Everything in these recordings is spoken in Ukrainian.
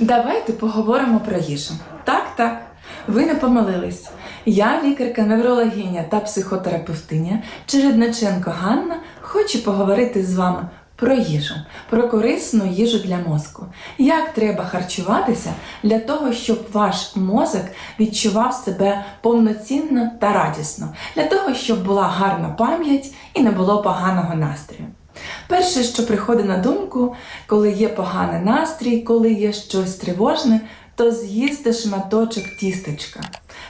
Давайте поговоримо про їжу. Так, так, ви не помилились. Я, лікарка, неврологиня та психотерапевтиня Чередниченко Ганна, хочу поговорити з вами про їжу, про корисну їжу для мозку. Як треба харчуватися для того, щоб ваш мозок відчував себе повноцінно та радісно, для того, щоб була гарна пам'ять і не було поганого настрою. Перше, що приходить на думку, коли є поганий настрій, коли є щось тривожне, то з'їсти шматочок тістечка.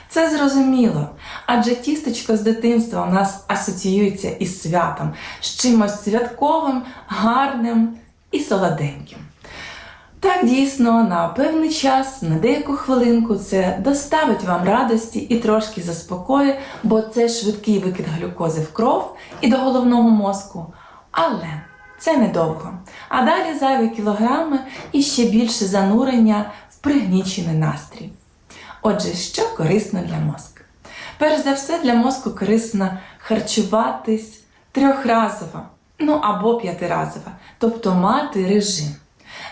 Це зрозуміло, адже тістечко з дитинства у нас асоціюється із святом, з чимось святковим, гарним і солоденьким. Так, дійсно, на певний час, на деяку хвилинку це доставить вам радості і трошки заспокоїть, бо це швидкий викид глюкози в кров і до головного мозку. Але це недовго. А далі зайві кілограми і ще більше занурення в пригнічений настрій. Отже, що корисно для мозку? Перш за все, для мозку корисно харчуватись трьохразово, ну або п'ятиразово, тобто мати режим.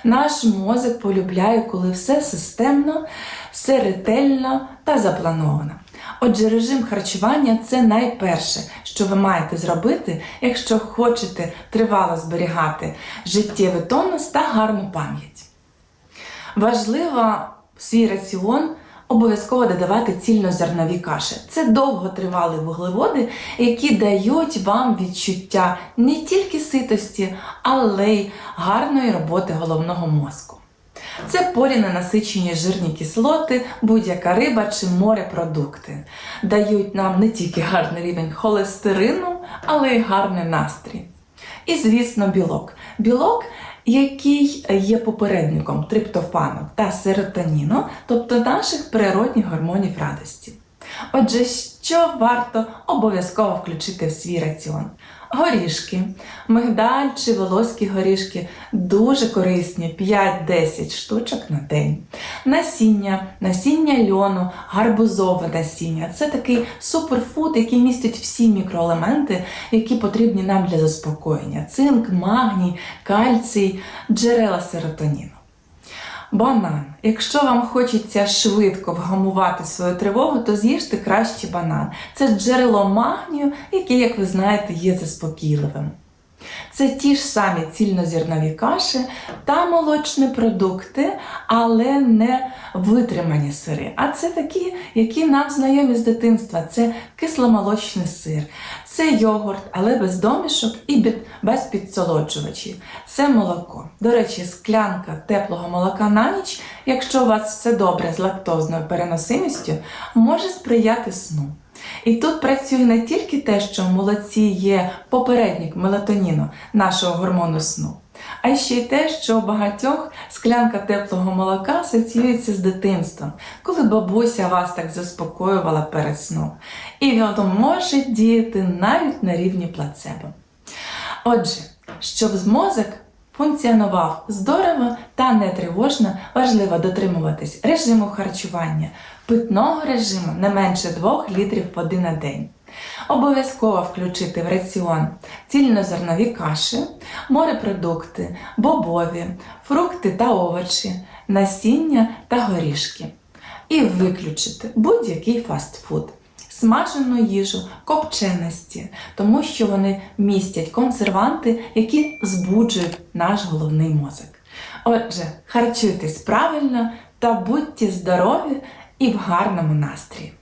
Наш мозок полюбляє, коли все системно, все ретельно та заплановано. Отже, режим харчування це найперше, що ви маєте зробити, якщо хочете тривало зберігати життєвий тонус та гарну пам'ять. Важливо свій раціон обов'язково додавати цільнозернові каші. Це довготривалі вуглеводи, які дають вам відчуття не тільки ситості, але й гарної роботи головного мозку. Це поліненасичені жирні кислоти, будь-яка риба чи морепродукти. Дають нам не тільки гарний рівень холестерину, але й гарний настрій. І, звісно, білок. Білок, який є попередником триптофану та серотоніну, тобто наших природних гормонів радості. Отже, що варто обов'язково включити в свій раціон? Горішки, мигдаль чи волоські горішки дуже корисні 5-10 штучок на день. Насіння, насіння льону, гарбузове насіння це такий суперфуд, який містить всі мікроелементи, які потрібні нам для заспокоєння: цинк, магній, кальцій, джерела серотоніну. Банан. Якщо вам хочеться швидко вгамувати свою тривогу, то з'їжте краще банан. Це джерело магнію, яке, як ви знаєте, є заспокійливим. Це ті ж самі цільнозернові каші та молочні продукти, але не витримані сири. А це такі, які нам знайомі з дитинства. Це кисломолочний сир, це йогурт, але без домішок і без підсолоджувачів. Це молоко. До речі, склянка теплого молока на ніч, якщо у вас все добре з лактозною переносимістю, може сприяти сну. І тут працює не тільки те, що в молоці є попередник мелатоніну, нашого гормону сну, а ще й те, що у багатьох склянка теплого молока асоціюється з дитинством, коли бабуся вас так заспокоювала перед сном. І воно може діяти навіть на рівні плацебо. Отже, щоб мозок функціонував здорово та не тривожно, важливо дотримуватись режиму харчування, питного режиму не менше 2 літрів води на день. Обов'язково включити в раціон цільнозернові каші, морепродукти, бобові, фрукти та овочі, насіння та горішки. І виключити будь-який фастфуд смажену їжу, копченості, тому що вони містять консерванти, які збуджують наш головний мозок. Отже, харчуйтесь правильно та будьте здорові і в гарному настрої.